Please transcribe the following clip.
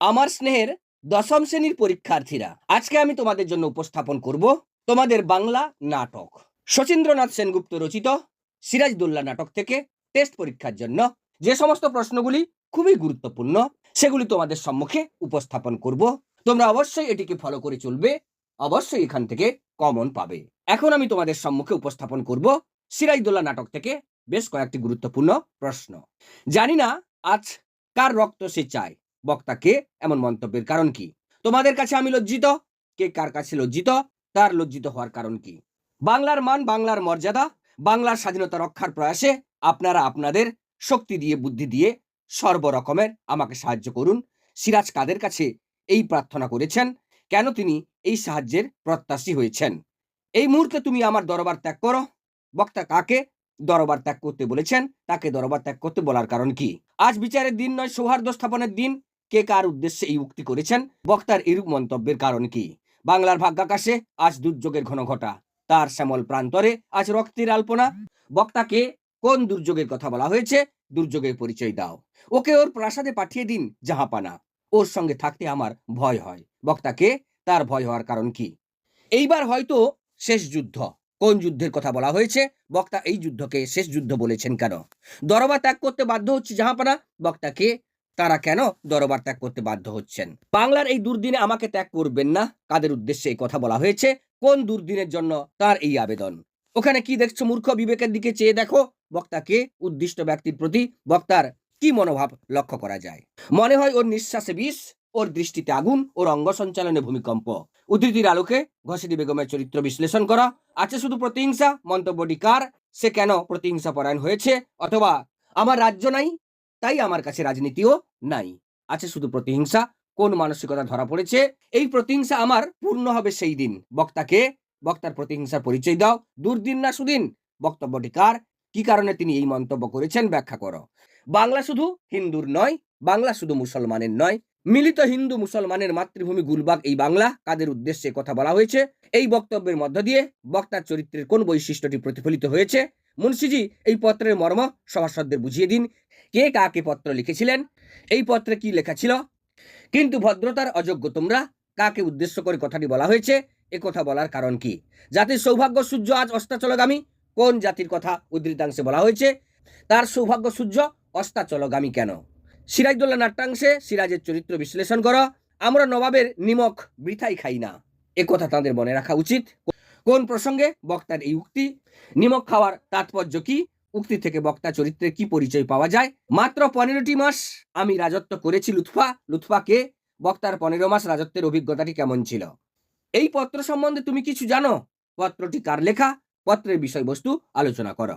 আমার স্নেহের দশম শ্রেণির পরীক্ষার্থীরা, আজকে আমি তোমাদের জন্য উপস্থাপন করব তোমাদের বাংলা নাটক। শচীন্দ্রনাথ সেনগুপ্ত রচিত সিরাজদৌল্লা নাটক থেকে টেস্ট পরীক্ষার জন্য যে সমস্ত প্রশ্নগুলি খুবই গুরুত্বপূর্ণ, সেগুলি তোমাদের সম্মুখে উপস্থাপন করব। তোমরা অবশ্যই এটিকে ফলো করে চলবে, অবশ্যই এখান থেকে কমন পাবে। এখন আমি তোমাদের সম্মুখে উপস্থাপন করব সিরাজদৌল্লা নাটক থেকে বেশ কয়েকটি গুরুত্বপূর্ণ প্রশ্ন। জানি না আজ কার রক্ত সে চায় বক্তাকে এমন মন্তব্যের কারণ কি? তোমাদের কাছে আমি লজ্জিত? কে কার কাছে লজ্জিত? তার লজ্জিত হওয়ার কারণ কি? বাংলার মান, বাংলার মর্যাদা, বাংলার স্বাধীনতা রক্ষার প্রয়াসে আপনারা আপনাদের শক্তি দিয়ে, বুদ্ধি দিয়ে সর্বরকমের আমাকে সাহায্য করুন। সিরাজ কাদের কাছে এই প্রার্থনা করেছেন? কেন তিনি এই সাহায্যের প্রত্যাশী হয়েছেন? এই মুহূর্তে তুমি আমার দরবার ত্যাগ করো। বক্তা কাকে দরবার ত্যাগ করতে বলেছেন? তাকে দরবার ত্যাগ করতে বলার কারণ কি? আজ বিচারের দিন নয়, সৌহার্দ্য স্থাপনের দিন। কে কার উদ্দেশ্যে এই উক্তি করেছেন? বক্তার এরূপ মন্তব্যের কারণ কি? বাংলার ভাগ্যাকাশে আজ দুর্যোগের ঘন ঘটা। তার শ্যামল প্রান্তরে আজ রক্তের আলপনা। বক্তাকে কোন দুর্যোগের কথা বলা হয়েছে? দুর্যোগের পরিচয় দাও। ওকে ওর প্রাসাদে পাঠিয়ে দিন জাহাপানা ওর সঙ্গে থাকতে আমার ভয় হয়। বক্তাকে তার ভয় হওয়ার কারণ কি? এইবার হয়তো শেষ যুদ্ধ। কোন যুদ্ধের কথা বলা হয়েছে? বক্তা এই যুদ্ধকে শেষ যুদ্ধ বলেছেন কেন? দরবার ত্যাগ করতে বাধ্য হচ্ছে জাহাপানা বক্তাকে তারা কেন দরবার ত্যাগ করতে বাধ্য হচ্ছেন? বাংলার এই দুর্দিনে আমাকে ত্যাগ করবেন না। কাদের উদ্দেশ্যে এই কথা বলা হয়েছে? কোন দুর্দিনের জন্য তার এই আবেদন? ওখানে কি দেখছ মূর্খ বিবেকের দিকে চেয়ে দেখো? বক্তাকে উদ্দিষ্ট ব্যক্তির প্রতি বক্তার কি মনোভাব লক্ষ্য করা যায়? মনে হয় ওর নিঃশ্বাসে বিষ, ওর দৃষ্টিতে আগুন, ওর অঙ্গ সঞ্চালনে ভূমিকম্প। উদ্ধৃতির আলোকে ঘসিটি বেগমের চরিত্র বিশ্লেষণ করা। আছে শুধু প্রতিহিংসা? মন্তব্যটি কার? সে কেন প্রতিহিংসা পরায়ণ হয়েছে? অথবা, আমার রাজ্য নাই তাই আমার কাছে রাজনীতিও নাই। আছে শুধু প্রতিহিংসা, কোন মানসিকতা ধরা পড়েছে, এই প্রতিহিংসা আমার পূর্ণ হবে সেই দিন। বক্তাকে, বক্তার প্রতিহিংসার পরিচয় দাও। দুর্দিন না সুদিন, বক্তব্যটি কার? কি কারণে তিনি এই মন্তব্য করেছেন ব্যাখ্যা করো। বাংলা শুধু হিন্দুর নয়, বাংলা শুধু মুসলমানের নয়। মিলিত হিন্দু মুসলমানের মাতৃভূমি গুলবাগ, এই বাংলা, কাদের উদ্দেশ্যে কথা বলা হয়েছে? এই বক্তব্যের মধ্য দিয়ে বক্তার চরিত্রের কোন বৈশিষ্ট্যটি প্রতিফলিত হয়েছে? মুন্সিজি, এই পত্রের মর্ম সভাসদদের বুঝিয়ে দিন। কে কাকে পত্র লিখেছিলেন? এই পত্রে কি লেখা ছিল? কিন্তু ভদ্রতার অযোগ্য তোমরা, কাকে উদ্দেশ্য করে কথাটি বলা হয়েছে? এ কথা বলার কারণ কি? জাতির সৌভাগ্য সূর্য আজ অস্তাচলগামী। কোন জাতির কথা উদ্ধৃতাংশে বলা হয়েছে? তার সৌভাগ্য সূর্য অস্তাচলগামী কেন? সিরাজদৌল্লা নাট্যাংশে সিরাজের চরিত্র বিশ্লেষণ করো। আমরা নবাবের নিমক বৃথাই খাই না। এ কথা তাদের মনে রাখা উচিত। কোন প্রসঙ্গে বক্তার এই উক্তি? নিমক খাওয়ার তাৎপর্য কি? উক্তি থেকে বক্তা চরিত্রের কি পরিচয় পাওয়া যায়? মাত্র পনেরোটি মাস আমি রাজত্ব করেছি লুৎফা। লুৎফাকে বক্তার পনেরো মাস রাজত্বের অভিজ্ঞতাটি কেমন ছিল? এই পত্র সম্বন্ধে তুমি কিছু জানো? পত্রটি কার লেখা? পত্রের বিষয়বস্তু আলোচনা করো।